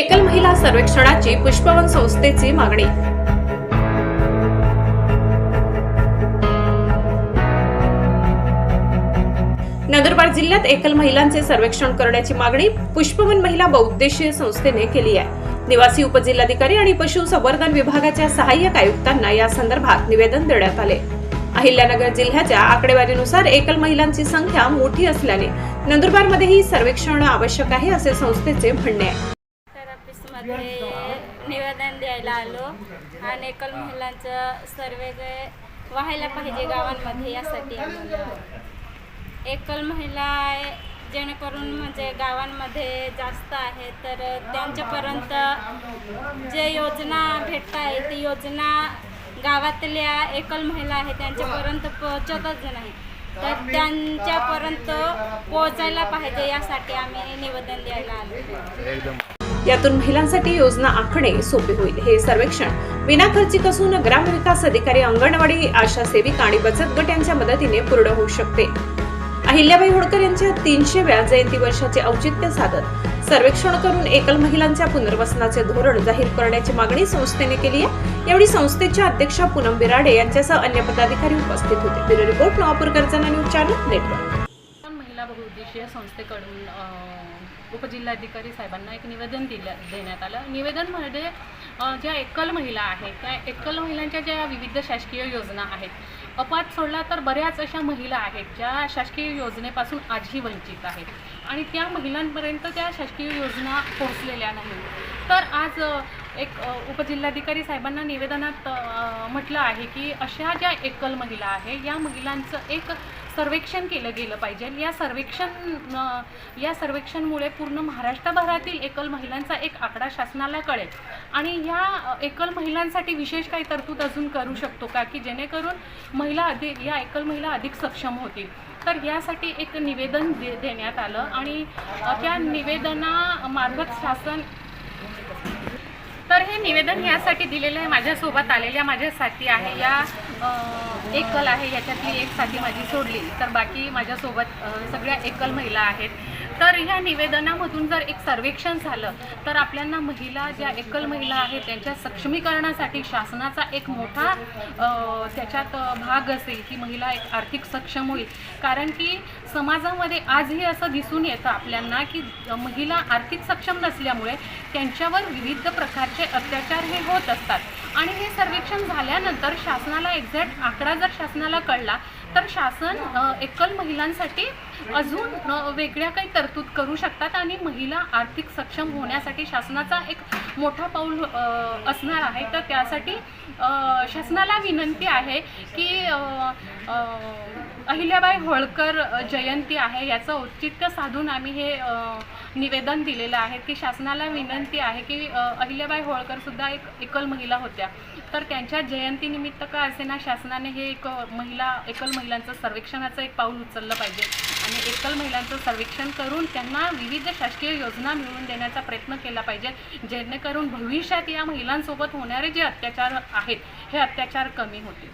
एकल महिला सर्वेक्षणाची पुष्पवन संस्थेची मागणी. नंदुरबार जिल्ह्यात एकल महिलांचे सर्वेक्षण करण्याची मागणी पुष्पवन महिला बहुद्देशीय संस्थेने केली आहे. निवासी उपजिल्हाधिकारी आणि पशुसंवर्धन विभागाच्या सहाय्यक आयुक्तांना या संदर्भात निवेदन देण्यात आले. अहिल्यानगर जिल्ह्याच्या आकडेवारीनुसार एकल महिलांची संख्या मोठी असल्याने नंदुरबारमध्येही सर्वेक्षण आवश्यक आहे असे संस्थेचे म्हणणे आहे. मध्ये निवेदन द्यायला आलो. आणि एकल महिलांचं सर्वे जे व्हायला पाहिजे गावांमध्ये यासाठी. एकल महिला आहे, जेणेकरून म्हणजे गावांमध्ये जास्त आहे तर त्यांच्यापर्यंत जे योजना भेटत आहे ती योजना गावातल्या एकल महिला आहे त्यांच्यापर्यंत पोहोचतच नाही. तर त्यांच्यापर्यंत पोहोचायला पाहिजे यासाठी आम्ही निवेदन द्यायला आलो. यातून महिलांसाठी योजना आखणे सोपे होईल. हे सर्वेक्षण विनाखर्चिक असून ग्रामविकास अधिकारी अंगणवाडी आशा सेविका आणि बचत गट यांच्या मदतीने पूर्ण होऊ शकते. अहिल्याबाई होळकर यांच्या तीनशे व्या जयंती वर्षाचे औचित्य साधत सर्वेक्षण करून एकल महिलांच्या पुनर्वसनाचे धोरण जाहीर करण्याची मागणी संस्थेने केली आहे. यावेळी संस्थेच्या अध्यक्षा पूनम बिराडे यांच्यासह अन्य पदाधिकारी उपस्थित होते. ब्युरो रिपोर्ट नवापूरकरचा न्यूज चॅनल नेटवर्क. जिल्हा बहुउद्देशीय संस्थेकडून उपजिल्हाधिकारी साहेबांना एक निवेदन दिलं देण्यात आलं. निवेदनमध्ये म्हणजे, ज्या एकल महिला आहेत त्या एकल महिलांच्या ज्या विविध शासकीय योजना आहेत अपात सोडला तर बऱ्याच अशा महिला आहेत ज्या शासकीय योजनेपासून आजही वंचित आहेत. आणि त्या महिलांपर्यंत त्या शासकीय योजना पोहोचलेल्या नाहीत तर आज एक उपजिल्हाधिकारी साहेबांना निवेदनात म्हटलं आहे की अशा ज्या एकल महिला आहे या महिलांचं एक सर्वेक्षण केलं गेलं पाहिजे. या सर्वेक्षण या सर्वेक्षणमुळे पूर्ण महाराष्ट्रभरातील एकल महिलांचा एक आकडा शासनाला कळेल. आणि ह्या एकल महिलांसाठी विशेष काही तरतूद अजून करू शकतो का? की जेणेकरून महिला अधिक या एकल महिला अधिक सक्षम होतील. तर यासाठी एक निवेदन दे देण्यात आलं. आणि त्या निवेदनामार्फत शासन तर हे निवेदन यासाठी दिलेलं आहे माझ्यासोबत आलेल्या माझ्या साथी आहे. या एकल आहे याच्यातली एक साथी माझी सोडली. तर बाकी माझ्यासोबत सगळ्या एकल महिला आहेत. तर ह्या निवेदनामधून जर एक सर्वेक्षण झालं तर आपल्याला महिला ज्या एकल महिला आहेत त्यांच्या सक्षमीकरणासाठी शासनाचा एक मोठा त्याच्यात भाग असेल की महिला एक आर्थिक सक्षम होईल. कारण की समाजामध्ये आजही असं दिसून येतं आपल्यांना की महिला आर्थिक सक्षम नसल्यामुळे त्यांच्यावर विविध प्रकारचे अत्याचार हे होत असतात. आणि हे सर्वेक्षण झाल्यानंतर शासनाला एक्झॅक्ट आकडा जर शासनाला कळला तर शासन एकल महिलांसाठी अजून वेगळ्या काही तरतूद करू शकतात आणि महिला आर्थिक सक्षम होण्यासाठी शासनाचा एक मोठा पाऊल असणार आहे. तर त्यासाठी शासनाला विनंती आहे की अहिल्याबाई होळकर जयंती आहे. याचं औचित्य साधून आम्ही हे निवेदन दिलेलं आहे की शासनाला विनंती आहे की अहिल्याबाई होळकरसुद्धा एक एकल महिला होत्या. तर त्यांच्या जयंतीनिमित्त का असेना शासनाने हे एक महिला एकल महिलांचं सर्वेक्षणाचं एक पाऊल उचललं पाहिजे. आणि एकल महिलांचं सर्वेक्षण करून त्यांना विविध शासकीय योजना मिळवून देण्याचा प्रयत्न केला पाहिजे. जेणेकरून भविष्यात या महिलांसोबत होणारे जे अत्याचार आहेत हे अत्याचार कमी होतील.